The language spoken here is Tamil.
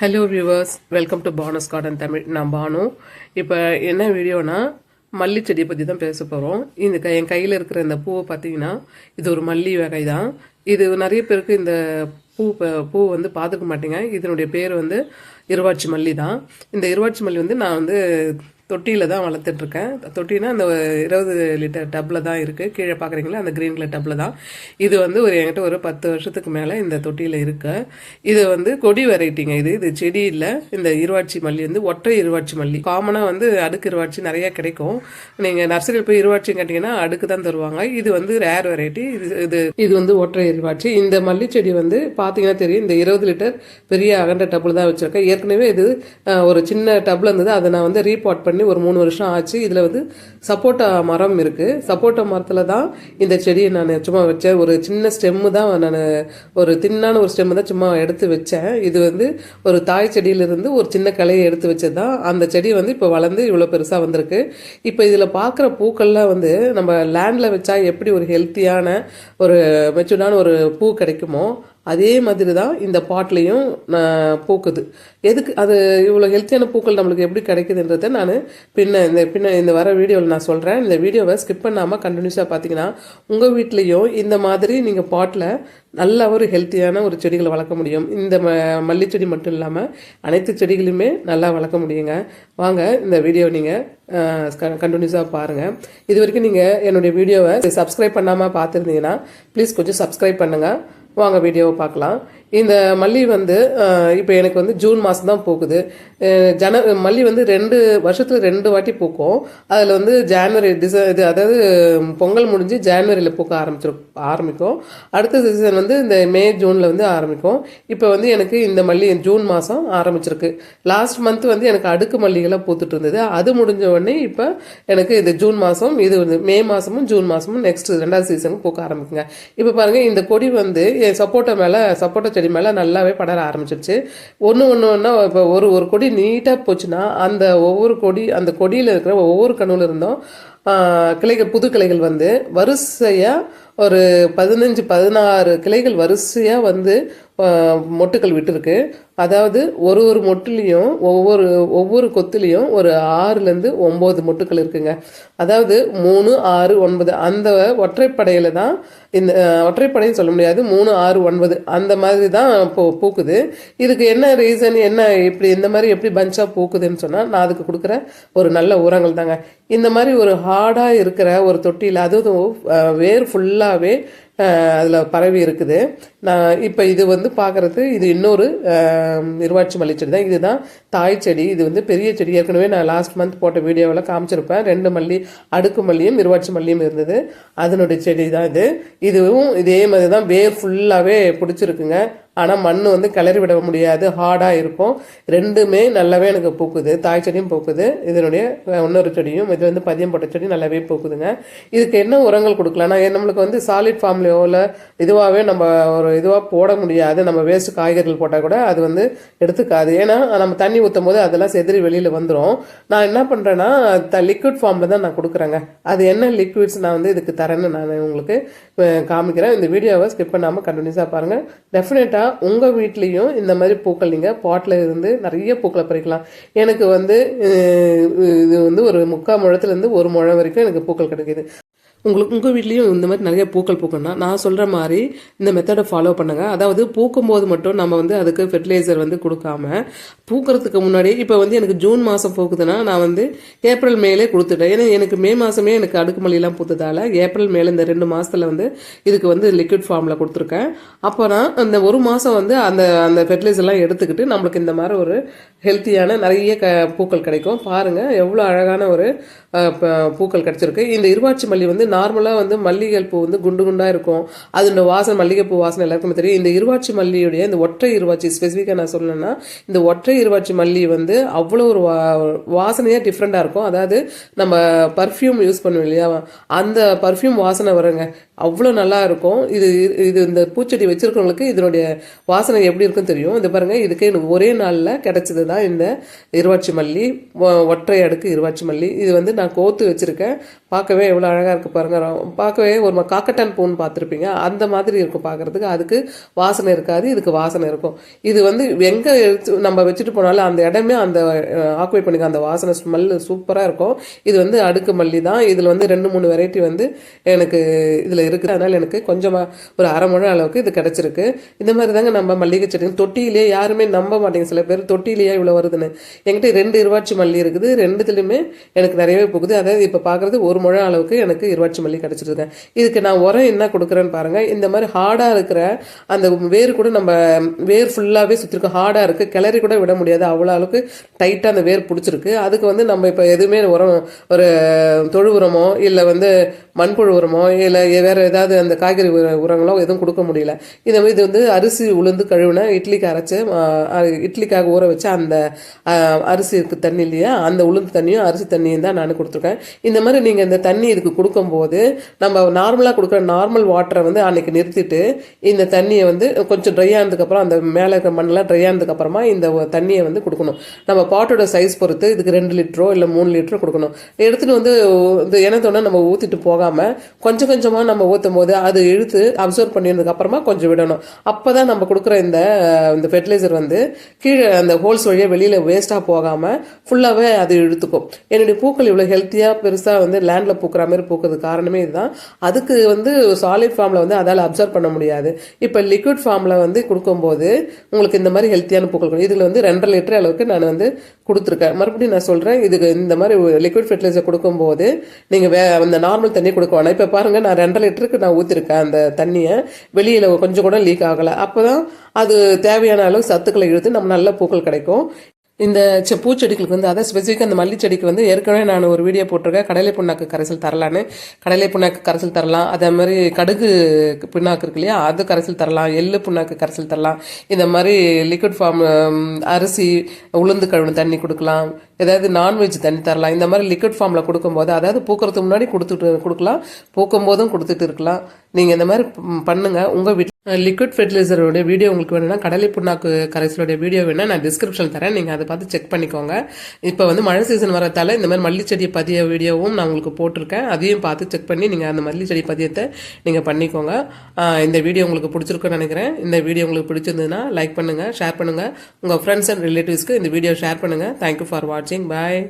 Hello viewers welcome to Banu's Garden Tamil நான் பானு. இப்போ என்ன வீடியோனா மல்லி செடியை பற்றி தான் பேச போகிறோம் இந்த கை என் கையில் இருக்கிற இந்த பூவை பார்த்தீங்கன்னா இது ஒரு மல்லி வகை தான் இது நிறைய பேருக்கு இந்த பூ பூ வந்து பார்த்துக்க மாட்டேங்க. இதனுடைய பேர் வந்து இருவாட்சி மல்லி தான் இந்த இருவாட்சி மல்லி வந்து நான் வந்து தொட்டியில் தான் வளர்த்துட்ருக்கேன் தொட்டினா அந்த இருபது லிட்டர் டப்பில் தான் இருக்குது கீழே பார்க்குறீங்களா அந்த க்ரீன் கலர் டப்பில் தான். இது வந்து ஒரு என்கிட்ட ஒரு பத்து வருஷத்துக்கு மேலே இந்த தொட்டியில் இருக்கு. இது வந்து கொடி வெரைட்டிங்க இது. இது செடி இல்லை. இந்த இருவாட்சி மல்லி வந்து ஒற்றை இருவாட்சி மல்லி. காமனாக வந்து அடுக்கு இருவாட்சி நிறைய கிடைக்கும். நீங்கள் நர்சரியில் போய் இருவாட்சி கேட்டிங்கன்னா அடுக்கு தான் தருவாங்க. இது வந்து ரேர் வெரைட்டி இது இது இது வந்து ஒற்றை இருவாட்சி இந்த மல்லி செடி வந்து பார்த்தீங்கன்னா தெரியும். இந்த இருபது லிட்டர் பெரிய அகன்ற டப்பில் தான் வச்சுருக்கேன். ஏற்கனவே இது ஒரு சின்ன டப்பில் இருந்தது. அதை நான் வந்து ரீபாட் பண்ணி ஒரு மூணு வருஷம் ஆச்சு. இதில் வந்து சப்போட்டா மரம் இருக்குது சப்போட்டா மரத்தில் தான் இந்த செடியை நான் சும்மா வச்சேன். ஒரு சின்ன ஸ்டெம்மு தான் நான் ஒரு தின்னான ஒரு ஸ்டெம்மு தான் சும்மா எடுத்து வச்சேன். இது வந்து ஒரு தாய் செடியிலிருந்து ஒரு சின்ன கலையை எடுத்து வச்சது தான் அந்த செடி வந்து இப்போ வளர்ந்து இவ்வளோ பெருசாக வந்திருக்கு. இப்போ இதில் பார்க்குற பூக்கள்லாம் வந்து நம்ம லேண்டில் வச்சா எப்படி ஒரு ஹெல்த்தியான ஒரு மெச்சூர்டான ஒரு பூ கிடைக்குமோ அதே மாதிரி தான் இந்த பாட்லேயும் பூக்குது. எதுக்கு அது இவ்வளோ ஹெல்த்தியான பூக்கள் நம்மளுக்கு எப்படி கிடைக்குதுன்றதை நான் பின்ன இந்த பின்ன இந்த வர வீடியோவில் நான் சொல்கிறேன் இந்த வீடியோவை ஸ்கிப் பண்ணாமல் கண்டினியூஸாக பார்த்தீங்கன்னா உங்கள் வீட்லேயும் இந்த மாதிரி நீங்கள் பாட்டில் நல்ல ஒரு ஹெல்த்தியான ஒரு செடிகளை வளர்க்க முடியும். இந்த ம மல்லி செடி மட்டும் இல்லாமல் அனைத்து செடிகளுமே நல்லா வளர்க்க முடியுங்க. வாங்க இந்த வீடியோ நீங்கள் கண்டினியூஸாக பாருங்கள் இது வரைக்கும் நீங்கள் என்னுடைய வீடியோவை சப்ஸ்கிரைப் பண்ணாமல் பார்த்துருந்தீங்கன்னா ப்ளீஸ் கொஞ்சம் சப்ஸ்கிரைப் பண்ணுங்கள் வாங்க வீடியோவை பார்க்கலாம். இந்த மல்லி வந்து இப்போ எனக்கு வந்து ஜூன் மாதம் தான் பூக்குது ஜன மல்லி வந்து ரெண்டு வருஷத்தில் ரெண்டு வாட்டி பூக்கும். அதில் வந்து ஜான்வரி டிச இது அதாவது பொங்கல் முடிஞ்சு ஜான்வரியில் பூக்க ஆரம்பிச்சிரு ஆரம்பிக்கும். அடுத்த சீசன் வந்து இந்த மே ஜூனில் வந்து ஆரம்பிக்கும். இப்போ வந்து எனக்கு இந்த மல்லி ஜூன் மாதம் ஆரம்பிச்சிருக்கு. லாஸ்ட் மந்த் வந்து எனக்கு அடுக்கு மல்லிகளாக பூத்துட்டு இருந்தது. அது முடிஞ்ச உடனே இப்போ எனக்கு இந்த ஜூன் மாதம் இது வந்து மே மாதமும் ஜூன் மாதமும் நெக்ஸ்ட் ரெண்டாவது சீசனுக்கு பூக்க ஆரம்பிக்குங்க. இப்போ பாருங்கள் இந்த கொடி வந்து என் சப்போட்டா மேலே சப்போட்டா செடி மேலே நல்லாவே படர ஆரம்பிச்சிருச்சு. ஒன்று ஒன்று ஒன்றா இப்போ ஒரு ஒரு கொடி நீட்டாக போச்சுன்னா அந்த ஒவ்வொரு கொடி அந்த கொடியில் இருக்கிற ஒவ்வொரு கணுவில் இருந்தும் கிளைகள் புது கிளைகள் வந்து வரிசையாக ஒரு பதினஞ்சு பதினாறு கிளைகள் வரிசையாக வந்து மொட்டுக்கள் விட்டுருக்கு. அதாவது ஒரு ஒரு மொட்டுலேயும் ஒவ்வொரு ஒவ்வொரு கொத்துலேயும் ஒரு ஆறுலேருந்து ஒம்பது மொட்டுக்கள் இருக்குங்க. அதாவது மூணு ஆறு ஒன்பது அந்த ஒற்றைப்படையில் தான் இந்த ஒற்றைப்படைன்னு சொல்ல முடியாது மூணு ஆறு ஒன்பது அந்த மாதிரி தான் பூ பூக்குது. இதுக்கு என்ன ரீசன் என்ன இப்படி இந்த மாதிரி எப்படி பஞ்சாக பூக்குதுன்னு சொன்னால் நான் அதுக்கு கொடுக்குற ஒரு நல்ல உரங்கள் தாங்க. இந்த மாதிரி ஒரு ஹார்டாக இருக்கிற ஒரு தொட்டியில் அதுவும் வேர் ஃபுல்லாக ஃபுல்லாகவே அதில் பரவி இருக்குது. நான் இப்போ இது வந்து பார்க்குறது இது இன்னொரு இருவாட்சி மல்லி செடி தான். இதுதான் தாய் செடி. இது வந்து பெரிய செடி. ஏற்கனவே நான் லாஸ்ட் மந்த் போட்ட வீடியோவில் காமிச்சிருப்பேன். ரெண்டு மல்லி அடுக்கு மல்லியும் இருவாட்சி மல்லியும் இருந்தது. அதனுடைய செடி தான் இது. இதுவும் இதே மாதிரி தான் வேர் ஃபுல்லாகவே பிடிச்சிருக்குங்க. ஆனால் மண் வந்து கிளறி விட முடியாது. ஹார்டாக இருக்கும். ரெண்டுமே நல்லாவே எனக்கு பூக்குது. தாய் செடியும் பூக்குது. இதனுடைய இன்னொரு செடியும் இது வந்து பதியம் போட்ட செடி நல்லாவே பூக்குதுங்க. இதுக்கு என்ன உரங்கள் கொடுக்கலாம்? நான் நம்மளுக்கு வந்து சாலிட் ஃபார்ம்லையோ இல்லை இதுவாகவே நம்ம ஒரு இதுவாக போட முடியாது. நம்ம வேஸ்ட் காய்கறிகள் போட்டால் கூட அது வந்து எடுத்துக்காது. ஏன்னா நம்ம தண்ணி ஊற்றும் போது அதெல்லாம் செதறி வெளியில் வந்துடும் நான் என்ன பண்ணுறேன்னா த லிக்விட் ஃபார்மில் தான் நான் கொடுக்குறேங்க. அது என்ன லிக்விட்ஸ் நான் வந்து இதுக்கு தரேன்னு நான் உங்களுக்கு காமிக்கிறேன். இந்த வீடியோவை ஸ்கிப் பண்ணாமல் கண்டினியூஸாக பாருங்கள் டெஃபினட்டாக உங்கள் வீட்லேயும் இந்த மாதிரி பூக்கள் நீங்கள் பாட்டில் இருந்து நிறைய பூக்களை பறிக்கலாம். எனக்கு வந்து இது வந்து ஒரு முக்கால் முழத்துலேருந்து ஒரு முழம் வரைக்கும் எனக்கு பூக்கள் கிடைக்கிது. உங்களுக்கு உங்கள் வீட்லேயும் இந்த மாதிரி நிறைய பூக்கள் பூக்கணும்னா நான் சொல்கிற மாதிரி இந்த மெத்தடை ஃபாலோ பண்ணுங்கள் அதாவது பூக்கும்போது மட்டும் நம்ம வந்து அதுக்கு ஃபெர்டிலைசர் வந்து கொடுக்காம பூக்கிறதுக்கு முன்னாடி இப்போ வந்து எனக்கு ஜூன் மாதம் பூக்குதுன்னா நான் வந்து ஏப்ரல் மேலே கொடுத்துட்டேன். ஏன்னா எனக்கு மே மாதமே எனக்கு அடுக்குமல்லிலாம் பூத்ததால் ஏப்ரல் மேலே இந்த ரெண்டு மாதத்தில் வந்து இதுக்கு வந்து லிக்விட் ஃபார்மில் கொடுத்துருக்கேன். அப்போ நான் அந்த ஒரு மாதம் வந்து அந்த அந்த ஃபெர்டிலைசர்லாம் எடுத்துக்கிட்டு நம்மளுக்கு இந்த மாதிரி ஒரு ஹெல்த்தியான நிறைய க பூக்கள் கிடைக்கும். பாருங்கள் எவ்வளோ அழகான ஒரு ப- பூக்கள் கிடச்சிருக்கு. இந்த இருவாட்சி மல்லி வந்து நார்மலாக வந்து மல்லிகை பூ வந்து குண்டு குண்டாக இருக்கும். அதோட வாசனை மல்லிகைப்பூ வாசனை எல்லாருக்குமே தெரியும். இந்த இருவாட்சி மல்லியுடைய இந்த ஒற்றை இருவாட்சி ஸ்பெசிஃபிக்காக நான் சொல்லணும்னா இந்த ஒற்றை இருவாட்சி மல்லி வந்து அவ்வளோ ஒரு வா வாசனையாக டிஃப்ரெண்ட்டாக இருக்கும். அதாவது நம்ம பர்ஃப்யூம் யூஸ் பண்ணுவோம் இல்லையா? அந்த பர்ஃப்யூம் வாசனை வருங்க. அவ்வளோ நல்லா இருக்கும். இது இது இந்த பூச்செடி வச்சிருக்கவங்களுக்கு இதனுடைய வாசனை எப்படி இருக்குன்னு தெரியும். இது பாருங்கள் இதுக்கு எனக்கு ஒரே நாளில் கிடைச்சது தான் இந்த இருவாட்சி மல்லி. ஒ- ஒற்றை அடுக்கு இருவாட்சி மல்லி. இது வந்து நான் கோத்து வச்சுருக்கேன். பார்க்கவே எவ்வளோ அழகாக இருக்குது பாருங்க. பார்க்கவே ஒரு காக்கட்டான் பூன்னு பார்த்துருப்பீங்க. அந்த மாதிரி இருக்கும் பார்க்கறதுக்கு. அதுக்கு வாசனை இருக்காது இதுக்கு வாசனை இருக்கும். இது வந்து எங்கே நம்ம வச்சுட்டு போனாலும் அந்த இடமே அந்த ஆக்குவேட் பண்ணிக்க அந்த வாசனை ஸ்மெல் சூப்பராக இருக்கும். இது வந்து அடுக்கு மல்லி தான். இதில் வந்து ரெண்டு மூணு வெரைட்டி வந்து எனக்கு இதில் இருக்குது. அதனால் எனக்கு கொஞ்சமாக ஒரு அரை மணி அளவுக்கு இது கிடச்சிருக்கு. இந்த மாதிரி தாங்க நம்ம மல்லிகை செடி தொட்டியிலேயே யாருமே நம்ப மாட்டேங்க. சில பேர் தொட்டியிலேயே இவ்வளோ வருதுன்னு. என்கிட்ட ரெண்டு இருவாட்சி மல்லி இருக்குது. ரெண்டுத்துலையுமே எனக்கு நிறையவே போகுது. அதாவது இப்போ பார்க்குறது ஒரு முழம் அளவுக்கு எனக்கு இருவாட்சி மல்லி கிடச்சிருக்கு இதுக்கு நான் உரம் என்ன கொடுக்குறேன்னு பாருங்கள் இந்த மாதிரி ஹார்டாக இருக்கிற அந்த வேர் கூட நம்ம வேர் ஃபுல்லாகவே சுற்றிருக்கோம் ஹார்டாக இருக்குது கிளறி கூட விட முடியாது. அவ்வளோ அளவுக்கு டைட்டாக அந்த வேர் பிடிச்சிருக்கு. அதுக்கு வந்து நம்ம இப்போ எதுவுமே உரம் ஒரு தொழு உரமோ இல்லை வந்து மண்புழு உரமோ இல்லை வேறு ஏதாவது அந்த காய்கறி உர- உரங்களோ எதுவும் கொடுக்க முடியல. இந்த மாதிரி இது வந்து அரிசி உளுந்து கழுவுன இட்லிக்கு அரைச்சி இட்லிக்காக ஊற வச்ச அந்த அரிசி இருக்குது தண்ணி இல்லையா அந்த உளுந்து தண்ணியும் அரிசி தண்ணியும் தான் நான் கொடுத்துருக்கேன். இந்த மாதிரி நீங்கள் இந்த தண்ணி இதுக்கு கொடுக்கும்போது நம்ம நார்மலாக கொடுக்குற நார்மல் வாட்டரை வந்து அன்னைக்கு நிறுத்திட்டு இந்த தண்ணியை வந்து கொஞ்சம் ட்ரை ஆனதுக்கப்புறம் அந்த மேலே இருக்கிற மண்ணெல்லாம் ட்ரை ஆனதுக்கப்புறமா இந்த தண்ணியை வந்து கொடுக்கணும். நம்ம பாட்டோட சைஸ் பொறுத்து இதுக்கு ரெண்டு லிட்டரோ இல்லை மூணு லிட்டரோ கொடுக்கணும். எடுத்துகிட்டு வந்து இந்த இனத்தோட நம்ம ஊற்றிட்டு போகாமல் கொஞ்சம் கொஞ்சமாக நம்ம ஊற்றும் போது அது இழுத்து அப்சர்வ் பண்ணியிருந்ததுக்கப்புறமா கொஞ்சம் விடணும். அப்போ தான் நம்ம கொடுக்குற இந்த இந்த ஃபெர்டிலைசர் வந்து கீழே அந்த ஹோல்ஸ் வழியாக வெளியில் வேஸ்ட்டாக போகாமல் ஃபுல்லாகவே அது இழுத்துக்கும். என்னுடைய பூக்கள் இவ்வளோ ஹெல்த்தியாக பெருசாக வந்து ஹேண்டில் பூக்கிற மாதிரி பூக்கிறது காரணமே இதுதான். அதுக்கு வந்து சாலிட் ஃபார்மில் வந்து அதால் அப்சர்வ் பண்ண முடியாது. இப்போ லிக்விட் ஃபார்மில் வந்து கொடுக்கும்போது உங்களுக்கு இந்த மாதிரி ஹெல்த்தியான பூக்கள் கொடுக்கும் இதில் வந்து ரெண்டரை லிட்டர் அளவுக்கு நான் வந்து கொடுத்துருக்கேன். மறுபடியும் நான் சொல்கிறேன் இதுக்கு இந்த மாதிரி லிக்விட் ஃபெர்டிலைசர் கொடுக்கும்போது நீங்கள் வே அந்த நார்மல் தண்ணி கொடுக்க வேணாம். இப்போ பாருங்கள் நான் ரெண்டரை லிட்டருக்கு நான் ஊற்றிருக்கேன் அந்த தண்ணியை. வெளியில் கொஞ்சம் கூட லீக் ஆகலை. அப்போ தான் அது தேவையான அளவு சத்துக்களை இழுத்து நம்ம நல்ல பூக்கள் கிடைக்கும். இந்த பூச்செடிகளுக்கு வந்து அதை ஸ்பெசிஃபிக்காக அந்த மல்லி செடிக்கு வந்து ஏற்கனவே நான் ஒரு வீடியோ போட்டிருக்கேன். கடலை புண்ணாக்கு கரைசல் தரலான்னு. கடலை புண்ணாக்கு கரைசல் தரலாம். அதே மாதிரி கடுகு புண்ணாக்கு இருக்கு இல்லையா? அது கரைசல் தரலாம். எள்ளு புண்ணாக்கு கரைசல் தரலாம். இந்த மாதிரி லிக்விட் ஃபார்ம் அரிசி உளுந்து கழுவுன தண்ணி கொடுக்கலாம். ஏதாவது நான்வெஜ் தண்ணி தரலாம். இந்த மாதிரி லிக்விட் ஃபார்மில் கொடுக்கும்போது அதாவது பூக்கிறதுக்கு முன்னாடி கொடுத்துட்டு கொடுக்கலாம். பூக்கும் போதும் கொடுத்துட்டு இருக்கலாம். நீங்கள் இந்த மாதிரி பண்ணுங்கள் உங்கள் வீட்டில் லிக்விட் ஃபெர்டிலைசரோடைய வீடியோ உங்களுக்கு வேணும்னா கடலை புண்ணாக்கு கரைசலோட வீடியோ வேணால் நான் டிஸ்கிரிப்ஷன் தரேன். நீங்கள் அதை பார்த்து செக் பண்ணிக்கோங்க. இப்போ வந்து மழை சீசன் வரதால இந்த மாதிரி மல்லி செடி பதிய வீடியோவும் நான் உங்களுக்கு போட்டிருக்கேன். அதையும் பார்த்து செக் பண்ணி நீங்கள் அந்த மல்லி செடி பதியத்தை நீங்கள் பண்ணிக்கோங்க. இந்த வீடியோ உங்களுக்கு பிடிச்சிருக்குன்னு நினைக்கிறேன். இந்த வீடியோ உங்களுக்கு பிடிச்சிருந்ததுன்னா லைக் பண்ணுங்கள் ஷேர் பண்ணுங்கள் உங்கள் ஃப்ரெண்ட்ஸ் அண்ட் ரிலேட்டிவ்ஸ்க்கு இந்த வீடியோ ஷேர் பண்ணுங்கள் தேங்க்யூ ஃபார் வாட்சிங் பாய்